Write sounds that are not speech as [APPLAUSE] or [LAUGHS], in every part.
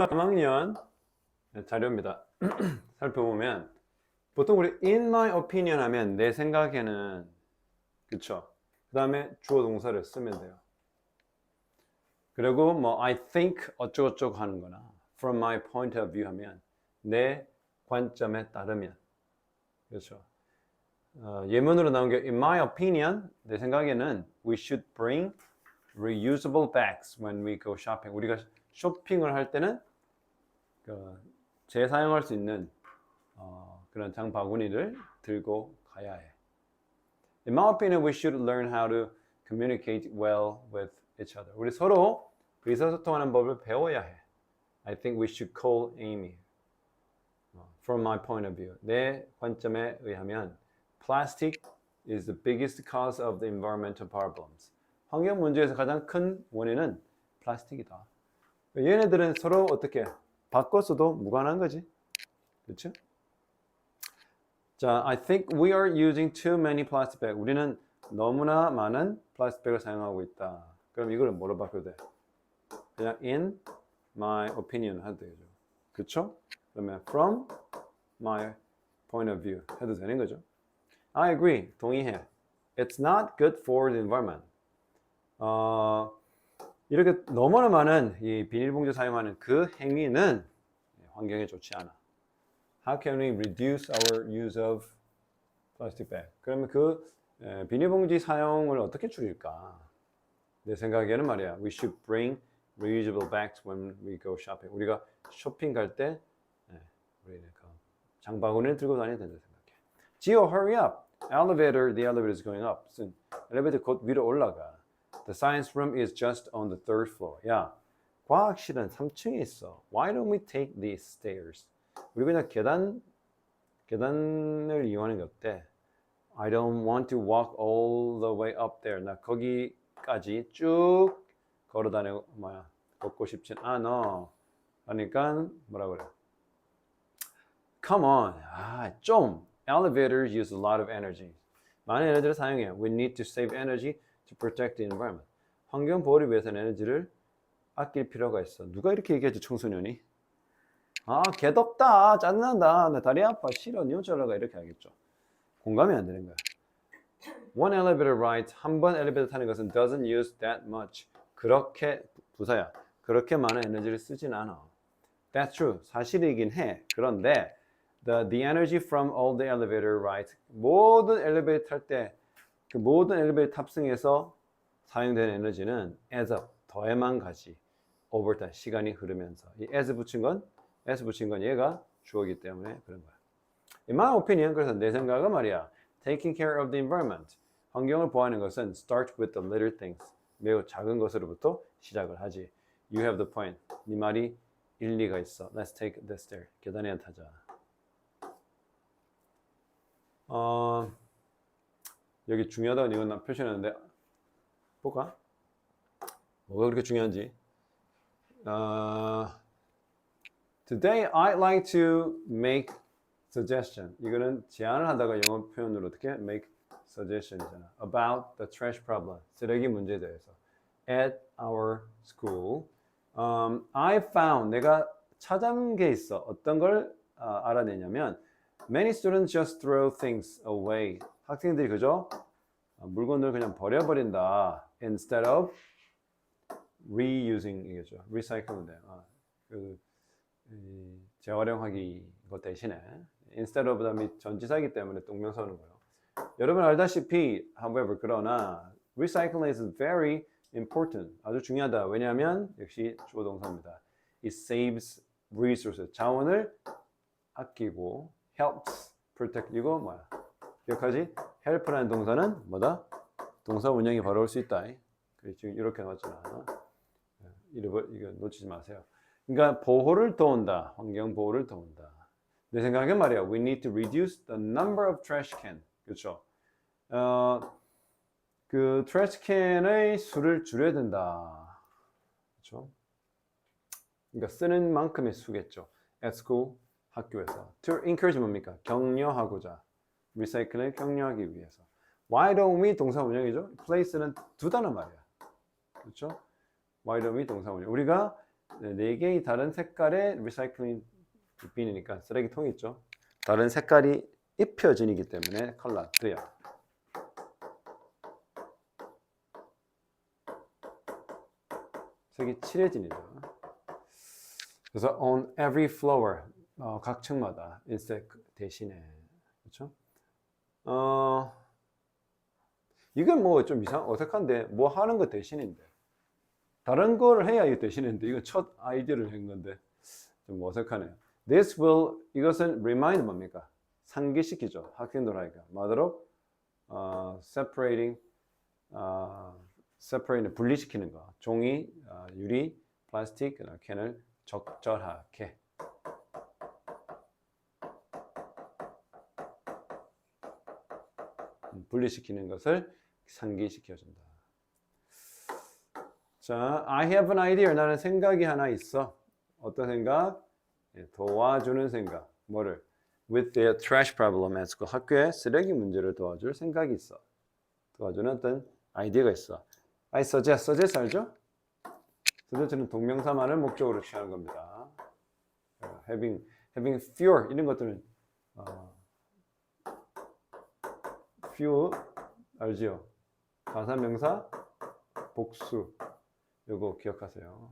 3학년 자료입니다. 살펴보면 보통 우리 in my opinion 하면 내 생각에는 그쵸? 그 다음에 주어 동사를 쓰면 돼요. 그리고 뭐 I think 어쩌고저쩌고 하는 거나 from my point of view 하면 내 관점에 따르면 그렇죠. 어, 예문으로 나온 게 in my opinion 내 생각에는 we should bring reusable bags when we go shopping. 우리가 쇼핑을 할 때는 그 재사용할 수 있는 어, 그런 장바구니를 들고 가야 해. In my opinion, we should learn how to communicate well with each other. 우리 서로 의사소통하는 법을 배워야 해. I think we should call Amy. 어, From my point of view. 내 관점에 의하면 plastic is the biggest cause of the environmental problems. 환경 문제에서 가장 큰 원인은 플라스틱이다. 얘네들은 서로 어떻게 바꿨어도 무관한 거지. 그렇죠? 자, I think we are using too many plastic bag. 우리는 너무나 많은 플라스틱백을 사용하고 있다. 그럼 이거를 뭐로 바꿔도 돼? 그냥 in my opinion 해도 되죠. 그쵸? 그러면 from my point of view 해도 되는 거죠. I agree. 동의해. It's not good for the environment. 어, 이렇게 너무나 많은 이 비닐봉지 사용하는 그 행위는 환경에 좋지 않아. How can we reduce our use of plastic bag? 그러면 그 에, 비닐봉지 사용을 어떻게 줄일까? 내 생각에는 말이야. We should bring reusable bags when we go shopping. 우리가 쇼핑 갈때 예, 우리는 그 장바구니를 들고 다녀야 된다 생각해. 지호, hurry up. Elevator, the elevator is going up. 엘리베이터 곧 위로 올라가. The science room is just on the third floor. 야, 과학실은 3층에 있어. Why don't we take these stairs? 우리 그냥 계단 계단을 이용하는 게 어때? I don't want to walk all the way up there. 나 거기까지 쭉 걸어 다니고 뭐야 걷고 싶진 않아. 그러니까 뭐라 그래? Come on. 아, 좀. Elevators use a lot of energy. 많은 에너지를 사용해. We need to save energy To protect the environment. 환경 보호를 위해서는 에너지를 아낄 필요가 있어. 누가 이렇게 얘기하지, 청소년이? 아, 개덥다. 짜증난다. 나 다리 아파. 싫어. 니 혼자 올라가. 이렇게 하겠죠. 공감이 안 되는 거야. One elevator ride, 한 번 엘리베이터 타는 것은 doesn't use that much. 그렇게, 부사야. 그렇게 많은 에너지를 쓰진 않아. That's true. 사실이긴 해. 그런데, the, the energy from all the elevator rides, 모든 엘리베이터 탈 때, 그 모든 엘리베이터 탑승에서 사용되는 에너지는 as 더해만 가지. over time, 시간이 흐르면서. 이 as 붙인 건, as 붙인 건 얘가 주어기 때문에 그런 거야. In my opinion, 그래서 내 생각은 말이야. Taking care of the environment. 환경을 보호하는 것은 start with the little things. 매우 작은 것으로부터 시작을 하지. You have the point. 네 말이 일리가 있어. Let's take the stair. 계단에 타자. 어, 여기 중요하다고 이건 나 표시했는데 볼까? 뭐가 그렇게 중요한지. 어, Today I'd like to make suggestion. 이거는 제안을 하다가 영어 표현으로 어떻게 make suggestion이잖아. About the trash problem. 쓰레기 문제에 대해서. At our school. Um, I found 내가 찾은 게 있어. 어떤 걸 아, 알아내냐면 many students just throw things away. 학생들이 그죠? 아, 물건을 그냥 버려버린다. Instead of reusing 이거죠. recycling 돼. 아, 그 이, 재활용하기 것 대신에 instead of 다음에 전치사이기 때문에 동명사 오는 거예요. 여러분 알다시피 however 그러나 recycling is very important 아주 중요하다. 왜냐하면 역시 주어 동사입니다. It saves resources 자원을 아끼고 helps protect 이거 뭐야? 기억하지? Help라는 동사는 뭐다? 동사 운영이 바로 올 수 있다. 지금 이렇게 나왔잖아. 이거 이거 놓치지 마세요. 그러니까 보호를 도운다. 환경 보호를 도운다. 내 생각엔 말이야. We need to reduce the number of trash can. 그렇죠? 어, 그 trash can의 수를 줄여야 된다. 그렇죠? 그러니까 쓰는 만큼의 수겠죠. At school 학교에서. To encourage 뭡니까? 격려하고자. 리사이클을 격려하기 위해서. Why don't we 동사 운영이죠? place는 두다는 말이야. 그렇죠? Why don't we 동사 운영. 우리가 네, 네 개의 다른 색깔의 리사이클링 빈이니까 쓰레기통 있죠. 다른 색깔이 입혀진이기 때문에 컬러 드야. 색이 칠해진이죠. 그래서 on every floor 어, 각 층마다 인색 대신에 그렇죠? 어 이건 뭐 좀 이상 어색한데 뭐 하는 거 대신인데 다른 걸 해야 이 대신인데 이건 첫 아이디어를 한 건데 좀 어색하네요. This will 이것은 remind 뭡니까? 상기시키죠. 학생들에게 뭐하도록 어, separating 어, separating 분리시키는 거. 종이, 어, 유리, 플라스틱, 캔을 적절하게 분리시키는 것을 상기시켜준다. 자, I have an idea. 나는 생각이 하나 있어. 어떤 생각? 예, 도와주는 생각. 뭐를? With their trash problem at school. 학교에 쓰레기 문제를 도와줄 생각이 있어. 도와주는 어떤 아이디어가 있어. I suggest. suggest 알죠? suggest는 동명사만을 목적으로 취하는 겁니다. 어, having, having fewer 이런 것들은 어, few 알지요? 가사명사 복수 요거 기억하세요.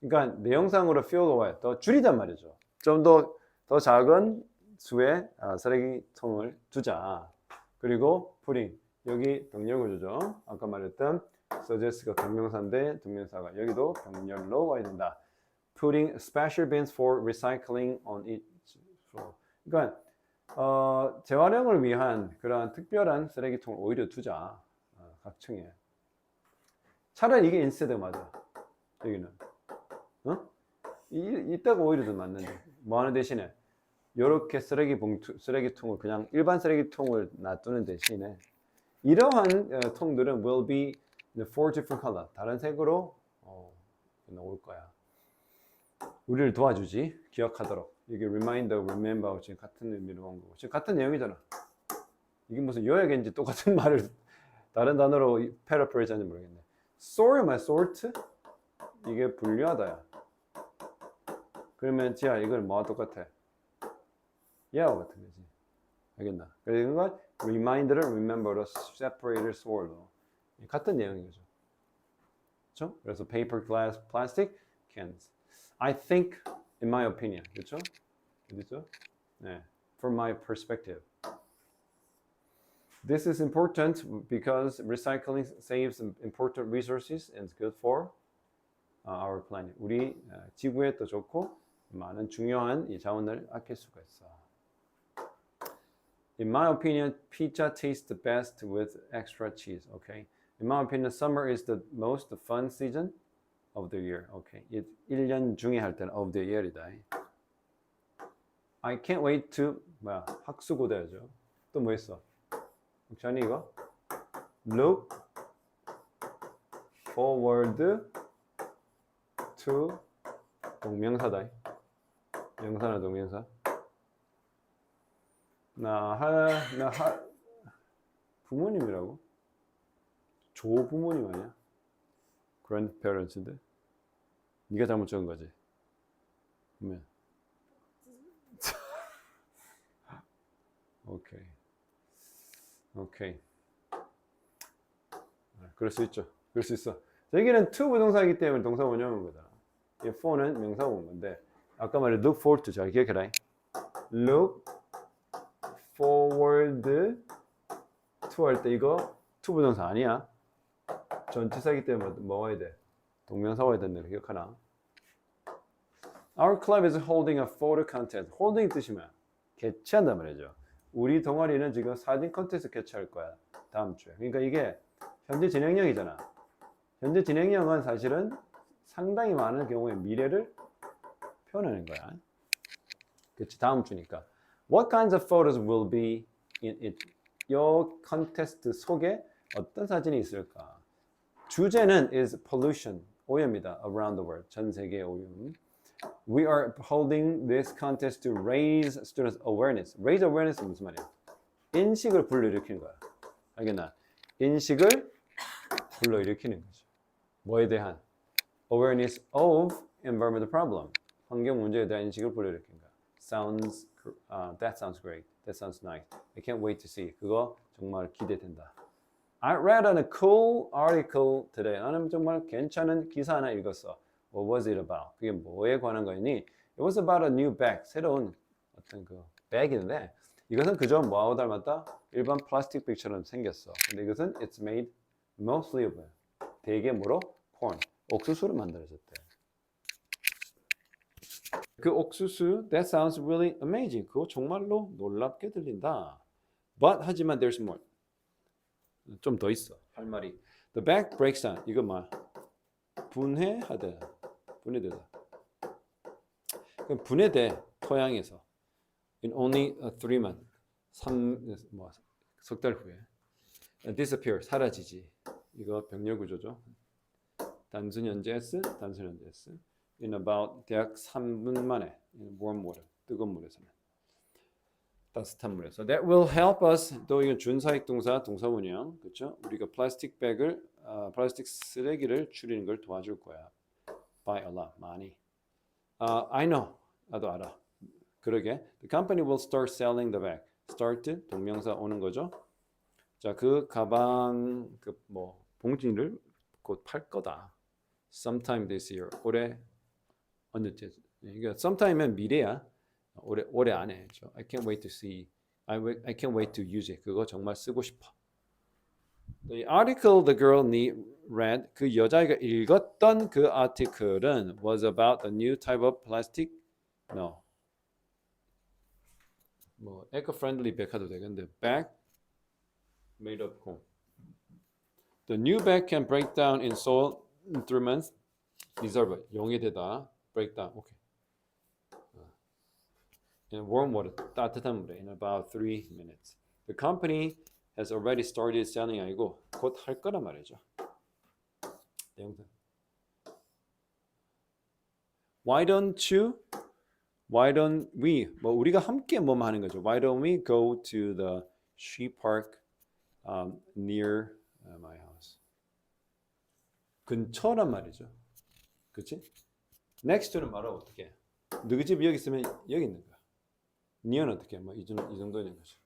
그러니까 내용상으로 few가 와요. 더 줄이단 말이죠. 좀 더 더 작은 수의 아, 쓰레기통을 두자. 그리고 putting 여기 병렬 구조죠. 아까 말했던 suggest가 동명사인데 동명사가 여기도 병렬로 와야 된다. Putting special bins for recycling on each floor. 그러니까 어, 재활용을 위한 그러한 특별한 쓰레기통을 오히려 두자. 어, 각 층에. 차라리 이게 인스테드 맞아. 여기는. 어? 이, 이따가 오히려 더 맞는데. 뭐 하는 대신에 이렇게 쓰레기 봉투, 쓰레기통을 그냥 일반 쓰레기통을 놔두는 대신에 이러한 어, 통들은 will be in four different color. 다른 색으로 어, 나올 거야. 우리를 도와주지. 기억하도록. 이게 reminder, remember 지금 같은 의미로 온 거고. 지금 같은 내용이잖아. 이게 무슨 요약인지 똑같은 [LAUGHS] 말을 다른 단어로 paraphrase 하는지 모르겠네. sort 말 sort? 이게 분류하다야. 그러면 지야 이걸 뭐와 똑같아? 얘와 같은 거지. 알겠나? 그래서 이건 reminder를 remember로 separate를 sort로 같은 내용인 거죠. 그렇죠? 그래서 paper, glass, plastic, cans. I think, in my opinion, 그렇죠? 어디죠? 네, from my perspective. This is important because recycling saves important resources and is good for uh, our planet. 우리 어, 지구에 또 좋고 많은 중요한 이 자원을 아낄 수가 있어. In my opinion, pizza tastes the best with extra cheese. Okay. In my opinion, summer is the most fun season Of the year. Okay. 이 1년 중에 할 때는 of the year이다. I can't wait to 뭐야 학수고대죠. 또 뭐 있어? 혹시 이거? Look forward to 동명사다. 명사나 동명사. 나 하, 나 하, 부모님이라고? 조 부모님 아니야? Grandparents인데? 네가 잘못 적은 거지. 그러면 [LAUGHS] 오케이. 오케이. 아, 그럴 수 있죠. 그럴 수 있어. 자, 여기는 to 부동사이기 때문에 동사 원형인 거다. 이 for는 명사 온 건데 아까 말해 look forward to 잘 기억해라. look forward to 할 때 이거 to 부동사 아니야. 전치사이기 때문에 뭐 와야 돼? 동명사 와야 된다. 기억하나? Our club is holding a photo contest. holding 뜻이 뭐야? 개최한단 말이죠. 우리 동아리는 지금 사진 컨테스트 개최할 거야. 다음 주에. 그러니까 이게 현재 진행형이잖아. 현재 진행형은 사실은 상당히 많은 경우에 미래를 표현하는 거야. 그치 다음 주니까. What kinds of photos will be in it? 이 컨테스트 속에 어떤 사진이 있을까? 주제는 is pollution, 오염이다. Around the world, 전 세계 오염. We are holding this contest to raise students' awareness. Raise awareness 무슨 말이야? 인식을 불러일으키는 거야. 알겠나? 인식을 불러일으키는 거죠. 뭐에 대한? Awareness of environmental problem. 환경 문제에 대한 인식을 불러일으킨 거야. Sounds, gr- uh, that sounds great. That sounds nice. I can't wait to see. 그거 정말 기대된다. I read a cool article today. 나는 정말 괜찮은 기사 하나 읽었어. What was it about? 그게 뭐에 관한 거니? It was about a new bag. 새로운 어떤 그 백인데 이것은 그저 뭐하고 닮았다? 일반 플라스틱 백처럼 생겼어. 근데 이것은 it's made mostly of 대개 뭐로? corn. 옥수수로 만들어졌대. 그 옥수수 that sounds really amazing. 그거 정말로 놀랍게 들린다. But 하지만 there's more. 좀 더 있어. 할 말이. The bag breaks down. 이거 뭐? 분해하다. 분해되다. 그럼 분해돼 토양에서. In only three months. 삼뭐석달 후에. disappear 사라지지. 이거 병렬 구조죠. 단순 현재 S, 단순 현재 S. In about 대략 3분 만에 in warm water, 뜨거운 물에서는 따뜻한 물에서. That will help us. 또 이건 준사익 동사 동사문이요, 그렇죠? 우리가 플라스틱 백을, 어, 플라스틱 쓰레기를 줄이는 걸 도와줄 거야. By a lot, 많이. Uh, I know, 나도 알아. 그러게. The company will start selling the bag. Start 동명사 오는 거죠. 자, 그 가방 그 뭐 봉지를 곧 팔 거다. Sometime this year. 올해 언제쯤? 그러니까 sometime은 미래야. 올해 올해 안에. 죠 I can't wait to see. I wait, I can't wait to use it. 그거 정말 쓰고 싶어. The article the girl need read 그 여자가 읽었던 그 아티클은 was about the new type of plastic. No. 뭐 eco-friendly 백화도 되겠는데 bag made of corn. The new bag can break down in soil in three months. Dissolve 용해되다. break down. 오케이. Warm water 따뜻한 물에 in about three minutes. The company has already started selling 아니고 곧 할 거란 말이죠. 내용들. Why don't you? Why don't we? 뭐 우리가 함께 뭐뭐 하는 거죠. Why don't we go to the sheep park um, near uh, my house? 근처란 말이죠. 그렇지? Next는 말은 어떻게? 해? 너희 집 여기 있으면 여기 있는 거야. near는 어떻게? 해? 뭐이 정도 이 정도 있는 거죠.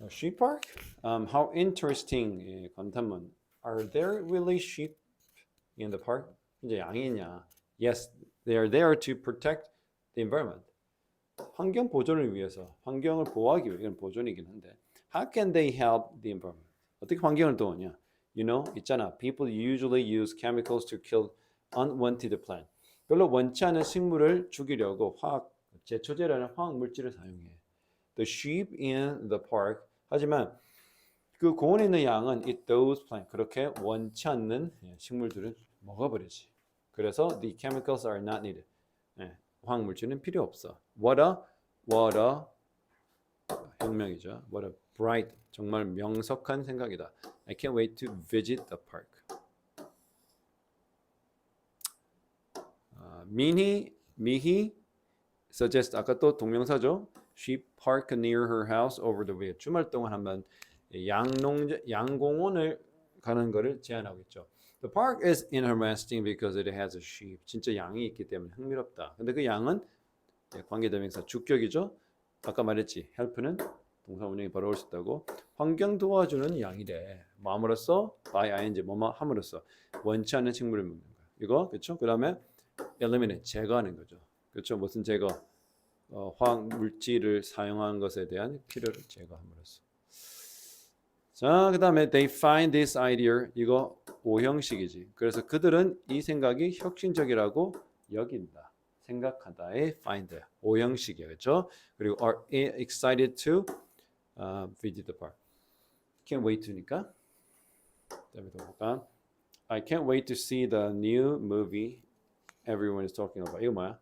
Uh, sheep park? Um, how interesting 예, 감탄문. Are there really sheep in the park? 이제 양이 있냐? Yes, they are there to protect the environment. 환경 보존을 위해서, 환경을 보호하기 위해 이건 보존이긴 한데, how can they help the environment? 어떻게 환경을 도우냐? You know, 있잖아. People usually use chemicals to kill unwanted plant. 별로 원치 않은 식물을 죽이려고 화학 제초제라는 화학 물질을 사용해. The sheep in the park. 하지만 그 공원에 있는 양은 eat those plant. 그렇게 원치 않는 예, 식물들을 먹어버리지. 그래서 the chemicals are not needed. 예, 화학 물질은 필요 없어. What a what a 혁명이죠. What a bright 정말 명석한 생각이다. I can't wait to visit the park. 아, 미희 미희 suggest 아까 또 동명사죠. She park near her house over the weekend. 주말 동안 한번 양농 양공원을 가는 거를 제안하고 있죠. The park is interesting because it has a sheep. 진짜 양이 있기 때문에 흥미롭다. 근데 그 양은 예, 관계대명사 주격이죠. 아까 말했지. help는 동사 운영이 바로 올 수 있다고. 환경 도와주는 양이래. 마음으로써 by ing 뭐뭐 함으로써 원치 않는 식물을 먹는 거야. 이거 그렇죠? 그다음에 eliminate 제거하는 거죠. 그렇죠? 무슨 제거? 어, 화학 물질을 사용한 것에 대한 필요를 제거함으로써. 자, 그다음에 they find this idea 이거 오형식이지. 그래서 그들은 이 생각이 혁신적이라고 여긴다. 생각하다의 find 오형식이야. 그렇죠? 그리고 are excited to uh, visit the park. Can't wait to니까. 다음에 또 볼까? I can't wait to see the new movie everyone is talking about. 이거 뭐야?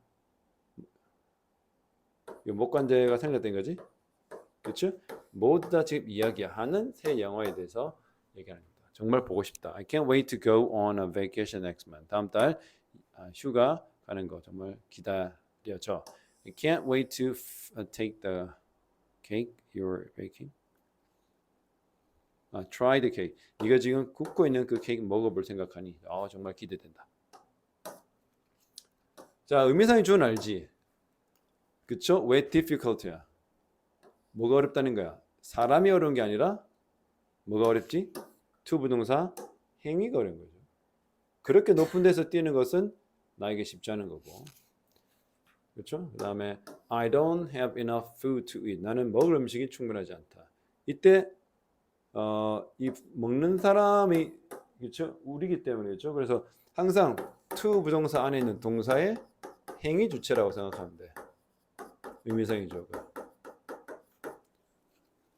이거 목관제가 생략된 거지? 그렇죠? 모두 다 지금 이야기하는 새 영화에 대해서 얘기하는 겁니다. 정말 보고 싶다. I can't wait to go on a vacation next month. 다음 달 아, 휴가 가는 거 정말 기다려져. I can't wait to uh, take the cake you're baking. 아, try the cake. 네가 지금 굽고 있는 그 케이크 먹어볼 생각하니 아 정말 기대된다. 자, 의미상의 주어는 알지? 그쵸? 왜 difficult야? 뭐가 어렵다는 거야? 사람이 어려운 게 아니라 뭐가 어렵지? to 부동사 행위가 어려운 거죠. 그렇게 높은 데서 뛰는 것은 나에게 쉽지 않은 거고. 그렇죠? 그 다음에 I don't have enough food to eat. 나는 먹을 음식이 충분하지 않다. 이때 어, 이 먹는 사람이 그렇죠? 우리기 때문에 그렇죠? 그래서 항상 to 부동사 안에 있는 동사의 행위 주체라고 생각하면 돼. 의미상이죠.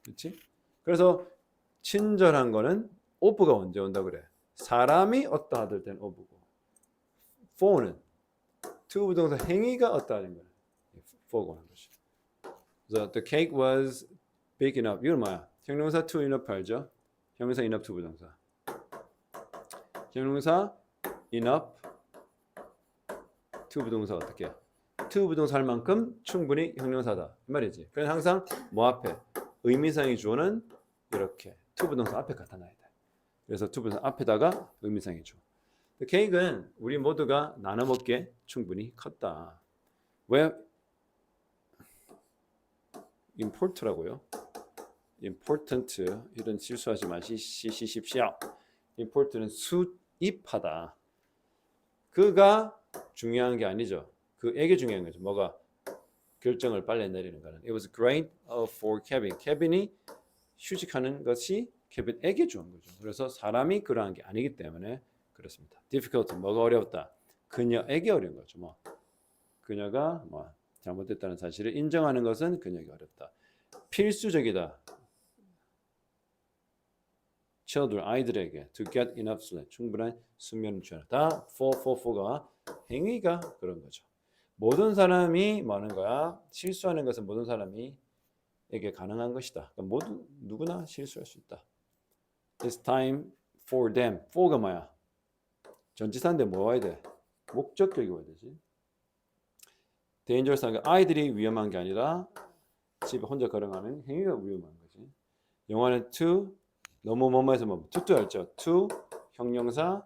그렇지? 그래서 친절한 거는 of가 언제 온다 그래? 사람이 어떠 하들 땐 of고 for는 to 부동사 행위가 어떠 하는 거야? for가 오는 것이. 그래서 the cake was big enough. 이건 뭐야? 형용사 to enough 알죠? 형용사 enough to 부동사. 형용사 enough to 부동사 어떻게? To 부동사 할 만큼 충분히 형용사다. 이 말이지. 그래서 항상 뭐 앞에 의미상의 주어는 이렇게 to 부동사 앞에 나타나야 돼. 그래서 to 부동사 앞에다가 의미상의 주어. 케이크는 우리 모두가 나눠 먹기에 충분히 컸다. 왜 important라고요? important 이런 실수하지 마시십시오. important는 수입하다. 그가 중요한 게 아니죠. 그에게 중요한 거죠. 뭐가 결정을 빨리 내리는 거는. It was great uh, for Kevin. 케빈이 휴직하는 것이 케빈에게 좋은 거죠. 그래서 사람이 그러한 게 아니기 때문에 그렇습니다. difficult 뭐가 어려웠다. 그녀에게 어려운 거죠. 뭐 그녀가 뭐 잘못됐다는 사실을 인정하는 것은 그녀에게 어렵다. 필수적이다. children 아이들에게 to get enough sleep 충분한 수면을 취하다. for for for가 행위가 그런 거죠. 모든 사람이 뭐 하는 거야? 실수하는 것은 모든 사람이 에게 가능한 것이다. 그러니까 모두 누구나 실수할 수 있다. It's time for them. for가 뭐야? 전치사인데 뭐 와야 돼? 목적격이 와야 되지. dangerous한 게 아이들이 위험한 게 아니라 집에 혼자 걸어가는 행위가 위험한 거지. 영화는 to 너무 뭐뭐해서 뭐 to to 알죠? to 형용사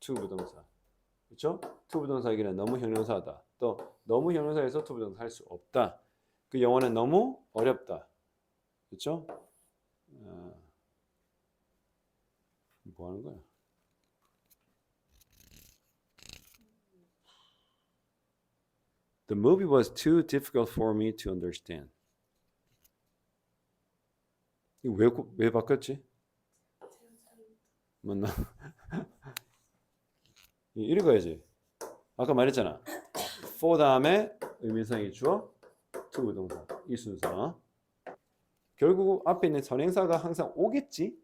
to 부동사. 그렇죠? to 부동사에게는 너무 형용사다. 또 너무 형용사에서 to 부동사 할수 없다. 그 영어는 너무 어렵다. 그렇죠? 어, 뭐 하는 거야? The movie was too difficult for me to understand. 왜, 고- 왜 바꿨지? 맞나? [LAUGHS] 읽어야지. 아까 말했잖아. For 다음에 의미상이 주어, to 부동사. 이 순서. 결국 앞에 있는 선행사가 항상 오겠지?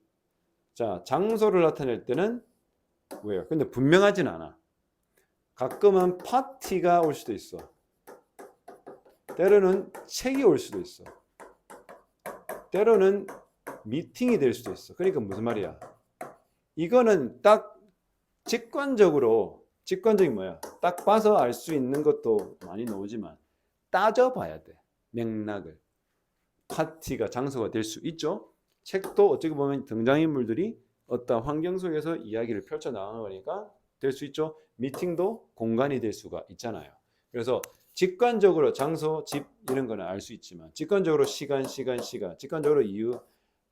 자, 장소를 나타낼 때는 where. 근데 분명하진 않아. 가끔은 파티가 올 수도 있어. 때로는 책이 올 수도 있어. 때로는 미팅이 될 수도 있어. 그러니까 무슨 말이야? 이거는 딱 직관적으로 직관적인 뭐야? 딱 봐서 알 수 있는 것도 많이 나오지만 따져봐야 돼. 맥락을. 파티가 장소가 될 수 있죠. 책도 어떻게 보면 등장인물들이 어떤 환경 속에서 이야기를 펼쳐 나가는 거니까 될 수 있죠. 미팅도 공간이 될 수가 있잖아요. 그래서 직관적으로 장소, 집 이런 거는 알 수 있지만 직관적으로 시간, 시간, 시간, 직관적으로 이유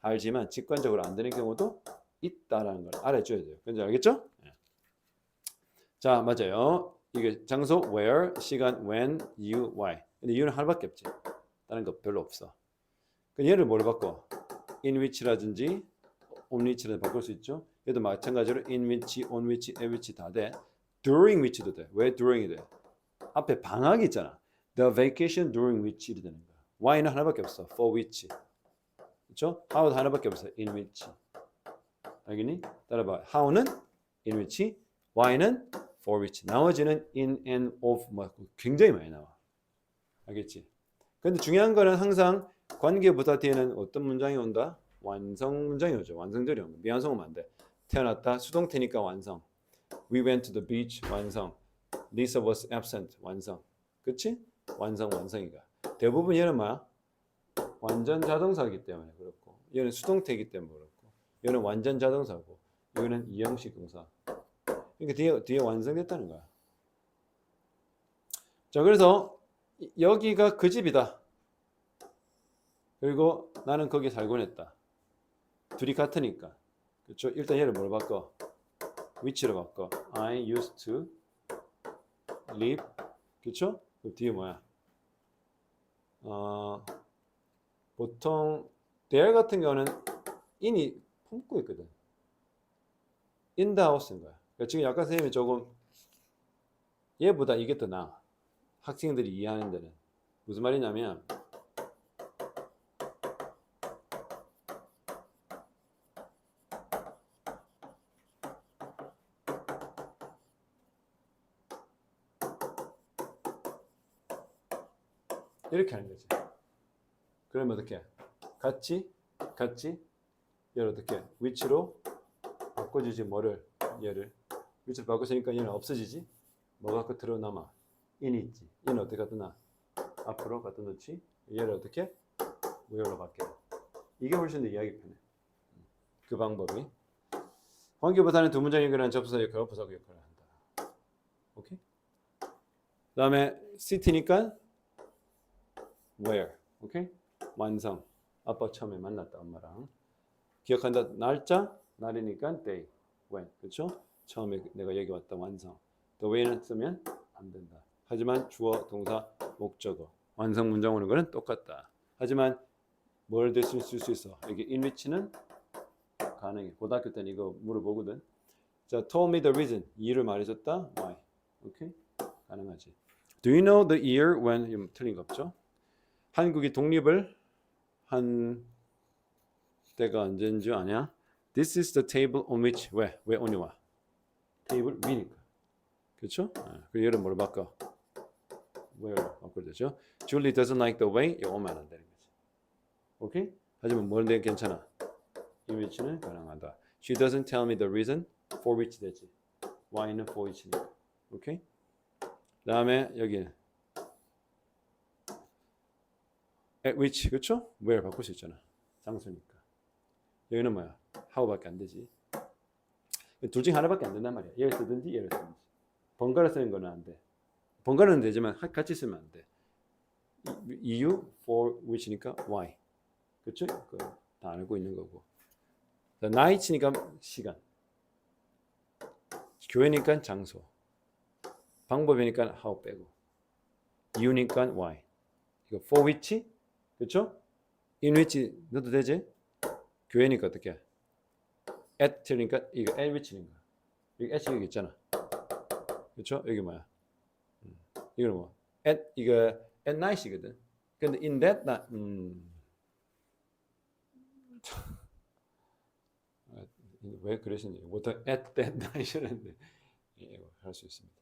알지만 직관적으로 안 되는 경우도 있다라는 걸 알아줘야 돼요. 근데 알겠죠? 예. 자, 맞아요. 이게 장소 where, 시간 when, 이유 why. 근데 이유는 하나밖에 없지. 다른 거 별로 없어. 그 얘를 뭘로 바꿔? in which라든지 on which라든지 바꿀 수 있죠. 얘도 마찬가지로 in which, on which, at which 다 돼. during which도 돼. 왜 during이 돼? 앞에 방학이 있잖아. The vacation during which 이 되는 거야. why는 하나밖에 없어. for which. 그렇죠? how도 하나밖에 없어. in which. 알겠니? 따라봐. how는 in which, why는 for which. 나머지는 in and of 뭐 굉장히 많이 나와. 알겠지? 근데 중요한 거는 항상 관계보다 뒤에는 어떤 문장이 온다? 완성 문장이 오죠. 완성절이 온다. 미완성 오면 안 돼. 태어났다. 수동태니까 완성. We went to the beach. 완성. Lisa was absent. 완성. 그치? 완성 완성이가. 대부분 얘는 뭐야? 완전 자동사이기 때문에 그렇고 얘는 수동태이기 때문에 그렇고 얘는 완전 자동사고 여기는 이형식 동사. 그러니까 뒤에 뒤에 완성됐다는 거야. 자, 그래서 이- 여기가 그 집이다. 그리고 나는 거기 살곤 했다. 둘이 같으니까. 그렇죠? 일단 얘를 뭘 바꿔? 위치로 바꿔. I used to live. 그렇죠? 그 뒤에 뭐야? 어, 보통 there 같은 경우는 in이 품고 있거든. the house인 거야. 그러니까 지금 약간 선생님이 조금 얘보다 이게 더 나아. 학생들이 이해하는 데는. 무슨 말이냐면 이렇게 하는 거지. 그러면 어떻게? 같이, 같이, 얘를 어떻게? 위치로 바꿔주지 뭐를? 얘를 위치로 바꿔주니까 얘는 없어지지. 뭐가 끝으로 남아? 인이 있지. 얘는 어떻게 갖다 놔? 앞으로 갖다 놓지. 얘를 어떻게? 무열로 바뀌어. 이게 훨씬 더 이해하기 편해. 그 방법이. 관계보다는 두 문장 연결하는 접수사 역할과 부사구 역할을 한다. 오케이? 그 다음에 city니까 where. 오케이? 완성. 아빠 처음에 만났다 엄마랑. 기억한다. 날짜 날이니까 day. when. 그렇죠? 처음에 내가 여기 왔다 완성. the when은 쓰면 안 된다. 하지만 주어, 동사, 목적어. 완성 문장 오는 거는 똑같다. 하지만 뭘 대신 쓸 수 있어? 여기 in which는 가능해. 고등학교 때는 이거 물어보거든. 자, told me the reason. 이유를 말해줬다. Why? 오케이? 가능하지. Do you know the year when? 틀린 거 없죠? 한국이 독립을 한 때가 언제인 줄 아냐? This is the table on which 왜? 왜 only 와? 테이블 위니까. 그렇죠? 아, 그 얘를 뭐로 바꿔? where 바꿔 되죠? Julie doesn't like the way. 이거 오면 안 되는 거지. 오케이? 하지만 뭔데 괜찮아. 이 위치는 가능하다. She doesn't tell me the reason for which 되지. Why는 for which니까. 오케이? 다음에 여기 at which 그렇죠? where 바꿀 수 있잖아. 장소니까. 여기는 뭐야? how밖에 안 되지. 둘 중에 하나밖에 안 된단 말이야. 얘를 쓰든지 얘를 쓰든지. 번갈아 쓰는 거는 안 돼. 번갈아는 되지만 하- 같이 쓰면 안 돼. 이- 이유 for which니까 why. 그렇죠? 그다 알고 있는 거고. 자, night니까 시간. 교회니까 장소. 방법이니까 how 빼고. 이유니까 why. 이거 for which? 그렇죠? in which 넣어도 되지? 교회니까 어떻게? At 틀리니까 이거 at which인가? 여기 at 여기 있잖아. 그렇죠? 여기 뭐야? 음, 이거는 뭐? at 이거 at night이거든. 근데 in that night 음. 아, 왜 그러시는지 보통 at that night이라는데 예, 할수 있습니다.